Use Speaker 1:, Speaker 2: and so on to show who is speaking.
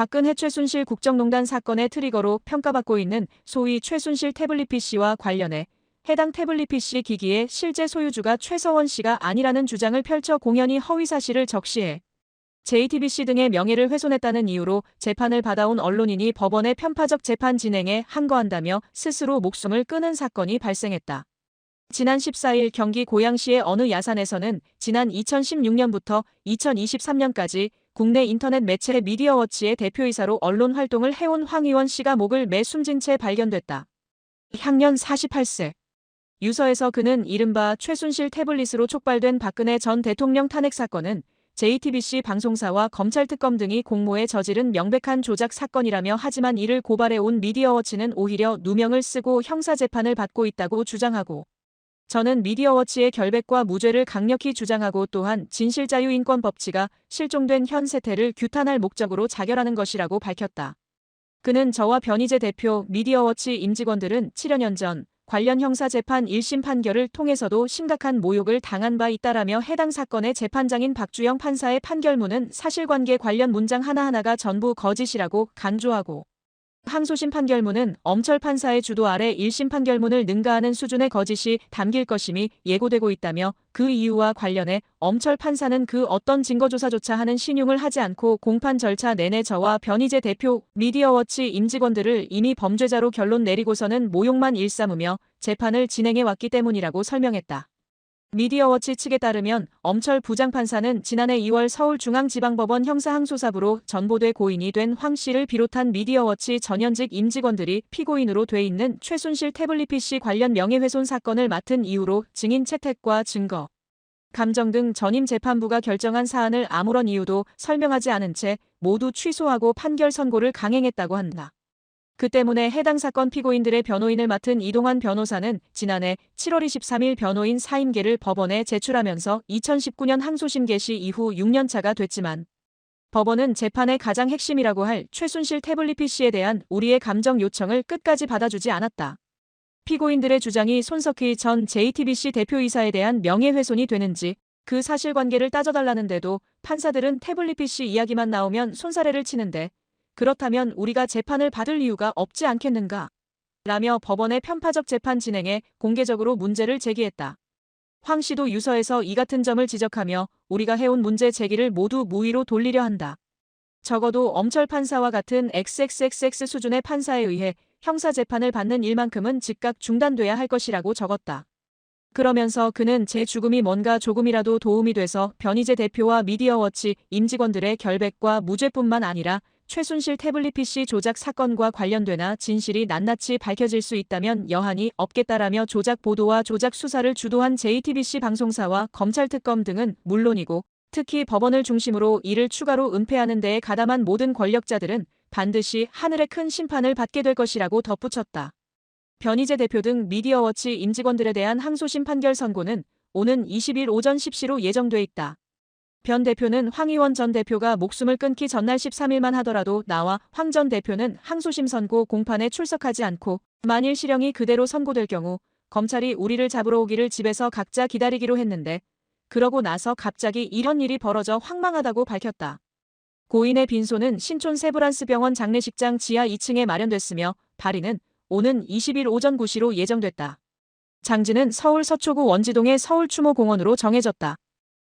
Speaker 1: 박근혜 최순실 국정농단 사건의 트리거로 평가받고 있는 소위 최순실 태블릿 PC와 관련해 해당 태블릿 PC 기기의 실제 소유주가 최서원 씨가 아니라는 주장을 펼쳐 공연히 허위 사실을 적시해 JTBC 등의 명예를 훼손했다는 이유로 재판을 받아온 언론인이 법원의 편파적 재판 진행에 항거한다며 스스로 목숨을 끊은 사건이 발생했다. 지난 14일 경기 고양시의 어느 야산에서는 지난 2016년부터 2023년까지 국내 인터넷 매체 미디어워치의 대표이사로 언론 활동을 해온 황희원 씨가 목을 매 숨진 채 발견됐다. 향년 48세. 유서에서 그는 이른바 최순실 태블릿으로 촉발된 박근혜 전 대통령 탄핵 사건은 JTBC 방송사와 검찰 특검 등이 공모해 저지른 명백한 조작 사건이라며 하지만 이를 고발해온 미디어워치는 오히려 누명을 쓰고 형사 재판을 받고 있다고 주장하고 저는 미디어워치의 결백과 무죄를 강력히 주장하고 또한 진실자유인권 법치가 실종된 현 세태를 규탄할 목적으로 자결하는 것이라고 밝혔다. 그는 저와 변희재 대표 미디어워치 임직원들은 7여 년 전 관련 형사재판 1심 판결을 통해서도 심각한 모욕을 당한 바 있다라며 해당 사건의 재판장인 박주영 판사의 판결문은 사실관계 관련 문장 하나하나가 전부 거짓이라고 강조하고 항소심 판결문은 엄철 판사의 주도 아래 1심 판결문을 능가하는 수준의 거짓이 담길 것임이 예고되고 있다며 그 이유와 관련해 엄철 판사는 그 어떤 증거조사조차 하는 신용을 하지 않고 공판 절차 내내 저와 변희재 대표 미디어워치 임직원들을 이미 범죄자로 결론 내리고서는 모욕만 일삼으며 재판을 진행해 왔기 때문이라고 설명했다. 미디어워치 측에 따르면 엄철 부장판사는 지난해 2월 서울중앙지방법원 형사항소사부로 전보돼 고인이 된 황 씨를 비롯한 미디어워치 전현직 임직원들이 피고인으로 돼 있는 최순실 태블릿 PC 관련 명예훼손 사건을 맡은 이유로 증인 채택과 증거, 감정 등 전임 재판부가 결정한 사안을 아무런 이유도 설명하지 않은 채 모두 취소하고 판결 선고를 강행했다고 한다. 그 때문에 해당 사건 피고인들의 변호인을 맡은 이동환 변호사는 지난해 7월 23일 변호인 사임계를 법원에 제출하면서 2019년 항소심 개시 이후 6년차가 됐지만 법원은 재판의 가장 핵심이라고 할 최순실 태블릿 PC에 대한 우리의 감정 요청을 끝까지 받아주지 않았다. 피고인들의 주장이 손석희 전 JTBC 대표이사에 대한 명예훼손이 되는지 그 사실관계를 따져달라는데도 판사들은 태블릿 PC 이야기만 나오면 손사래를 치는데 그렇다면 우리가 재판을 받을 이유가 없지 않겠는가? 라며 법원의 편파적 재판 진행에 공개적으로 문제를 제기했다. 황 씨도 유서에서 이 같은 점을 지적하며 우리가 해온 문제 제기를 모두 무위로 돌리려 한다. 적어도 엄철 판사와 같은 XXXX 수준의 판사에 의해 형사 재판을 받는 일만큼은 즉각 중단돼야 할 것이라고 적었다. 그러면서 그는 제 죽음이 뭔가 조금이라도 도움이 돼서 변희재 대표와 미디어워치 임직원들의 결백과 무죄뿐만 아니라 최순실 태블릿 PC 조작 사건과 관련되나 진실이 낱낱이 밝혀질 수 있다면 여한이 없겠다라며 조작 보도와 조작 수사를 주도한 JTBC 방송사와 검찰특검 등은 물론이고 특히 법원을 중심으로 이를 추가로 은폐하는 데에 가담한 모든 권력자들은 반드시 하늘의 큰 심판을 받게 될 것이라고 덧붙였다. 변희재 대표 등 미디어워치 임직원들에 대한 항소심 판결 선고는 오는 20일 오전 10시로 예정돼 있다. 변 대표는 황희원 전 대표가 목숨을 끊기 전날 13일만 하더라도 나와 황 전 대표는 항소심 선고 공판에 출석하지 않고 만일 실형이 그대로 선고될 경우 검찰이 우리를 잡으러 오기를 집에서 각자 기다리기로 했는데 그러고 나서 갑자기 이런 일이 벌어져 황망하다고 밝혔다. 고인의 빈소는 신촌 세브란스 병원 장례식장 지하 2층에 마련됐으며 발의는 오는 20일 오전 9시로 예정됐다. 장지는 서울 서초구 원지동의 서울추모공원으로 정해졌다.